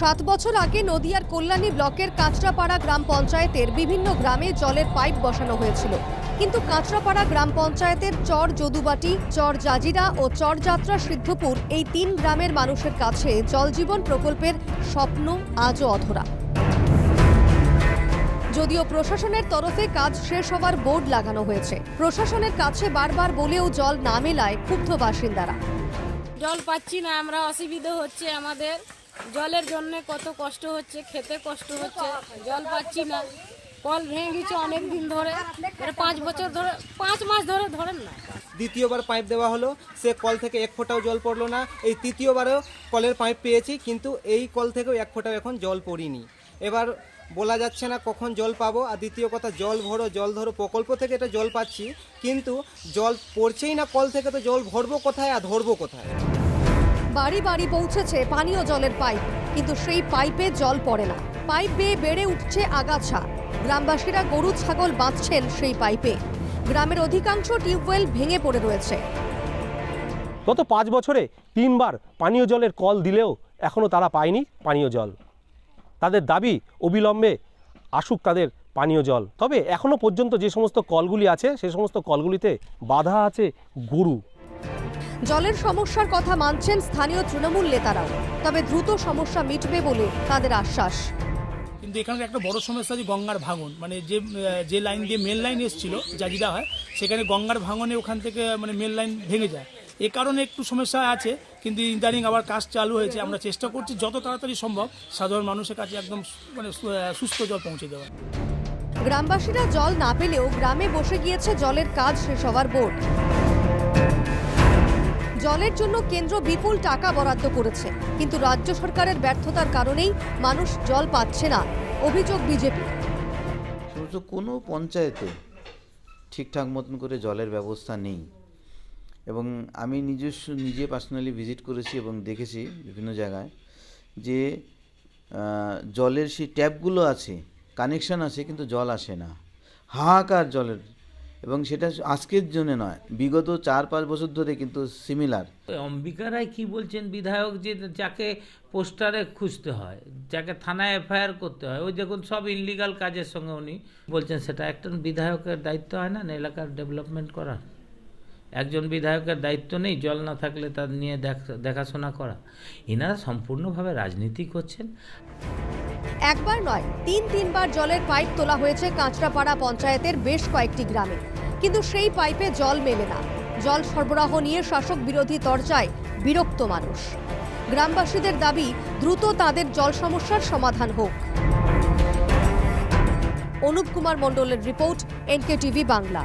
সাত বছর আগে নদিয়ার কল্যাণী ব্লকের কাঁচরাপাড়া গ্রাম পঞ্চায়েতের বিভিন্ন গ্রামে জলের পাইপ বসানো হয়েছিল। কিন্তু কাঁচরাপাড়া গ্রাম পঞ্চায়েতের চর যদুবাটি, চর জাজিরা ও চর যাত্রা সিদ্ধপুর এই তিন গ্রামের মানুষের কাছে জলজীবন প্রকল্পের স্বপ্ন আজও অধরা। যদিও প্রশাসনের তরফে কাজ শেষ হওয়ার বোর্ড লাগানো হয়েছে। প্রশাসনের কাছে বারবার বলেও জল না মেলায় ক্ষুব্ধ বাসিন্দারা। জল পাচ্ছি না, আমরা অসুবিধা হচ্ছে আমাদের। জলের জন্য কত কষ্ট হচ্ছে, খেতে কষ্ট হচ্ছে, জল পাচ্ছি না। কল ভেঙে গেছে অনেক দিন ধরে। পাঁচ বছর ধরে, পাঁচ মাস ধরে ধরেন না। দ্বিতীয়বার পাইপ দেওয়া হলো, সে কল থেকে এক ফোঁটাও জল পড়ল না। এই তৃতীয়বারেও কলের পাইপ পেয়েছি, কিন্তু এই কল থেকেও এক ফোঁটাও এখন জল পড়িনি। এবার বলা যাচ্ছে না কখন জল পাবো, আর দ্বিতীয় কথা, জল ভরো, জল ধরো, প্রকল্প থেকে এটা জল পাচ্ছি, কিন্তু জল পড়ছেই না কল থেকে, তো জল ভরবো কোথায় আর ধরবো কোথায়? বাড়ি বাড়ি পৌঁছেছে পানীয় জলের পাইপ। কিন্তু সেই পাইপে জল পড়ে না। পাইপ বেয়ে বেড়ে উঠছে আগাছা। গ্রামবাসীরা গরু, ছাগল বাঁধছেন সেই পাইপে। গ্রামের অধিকাংশ টিউবওয়েল ভেঙে পড়ে রয়েছে। গত পাঁচ বছরে তিনবার পানীয় জলের কল দিলেও এখনও তারা পায়নি পানীয় জল। তাদের দাবি অবিলম্বে আসুক তাদের পানীয় জল। তবে এখনও পর্যন্ত যে সমস্ত কলগুলি আছে, সে সমস্ত কলগুলিতে বাধা আছে গরু। জলের সমস্যার কথা মানছেন স্থানীয় তৃণমূল নেতারাও। তবে দ্রুত সমস্যা মিটবে বলে তাদের আশ্বাস। কিন্তু এখানে একটা বড় সমস্যা যে গঙ্গার ভাঙন। মানে যে যে লাইন দিয়ে মেন লাইন এসেছিল জাজিরা হয় সেখানে গঙ্গার ভাঙনে ওখান থেকে মানে মেন লাইন ভেঙে যায়। এ কারণে একটু সমস্যা আছে কিন্তু ইদানিং আবার কাজ চালু হয়েছে। আমরা চেষ্টা করছি যত তাড়াতাড়ি সম্ভব সাধারণ মানুষের কাছে একদম মানে সুস্থ জল পৌঁছে দেওয়া গ্রামবাসীরা জল না পেলেও গ্রামে বসে গিয়েছে জলের কাজ শেষ হওয়ার বোর্ড। জলের জন্য কেন্দ্র বিপুল টাকা বরাদ্দ করেছে। কিন্তু রাজ্য সরকারের ব্যর্থতার কারণেই মানুষ জল পাচ্ছে না, অভিযোগ বিজেপি। কোনো পঞ্চায়েতে ঠিকঠাক মতন করে জলের ব্যবস্থা নেই। এবং আমি নিজস্ব, নিজে পার্সোনালি ভিজিট করেছি এবং দেখেছি বিভিন্ন জায়গায় যে জলের সেই ট্যাপগুলো আছে কানেকশন আছে, কিন্তু জল আসে না। হাহাকার জলের এবং সেটা আজকের জন্য নয়, বিগত চার পাঁচ বছর ধরে কিন্তু সিমিলার অম্বিকা রায় কি বলছেন? বিধায়ক যে যাকে পোস্টারে খুঁজতে হয়, যাকে থানায় এফআইআর করতে হয়, ওই দেখুন সব ইনলিগাল কাজের সঙ্গে উনি বলছেন সেটা একজন বিধায়কের দায়িত্ব হয় না, এলাকার ডেভেলপমেন্ট করার একজন বিধায়কের দায়িত্ব নেই, জল না থাকলে তার নিয়ে দেখ- দেখাশোনা করা। এনারা সম্পূর্ণভাবে রাজনীতি করছেন। একবার নয়, তিন তিনবার জলের পাইপ তোলা হয়েছে কাঁচরাপাড়া পঞ্চায়েতের বেশ কয়েকটি গ্রামে। কিন্তু সেই পাইপে জল মেলে না। জল সরবরাহ নিয়ে শাসক বিরোধী তরজায় বিরক্ত মানুষ। গ্রামবাসীদের দাবি, দ্রুত তাদের জল সমস্যার সমাধান হোক। অনুপ কুমার মণ্ডলের রিপোর্ট এনকে টিভি বাংলা।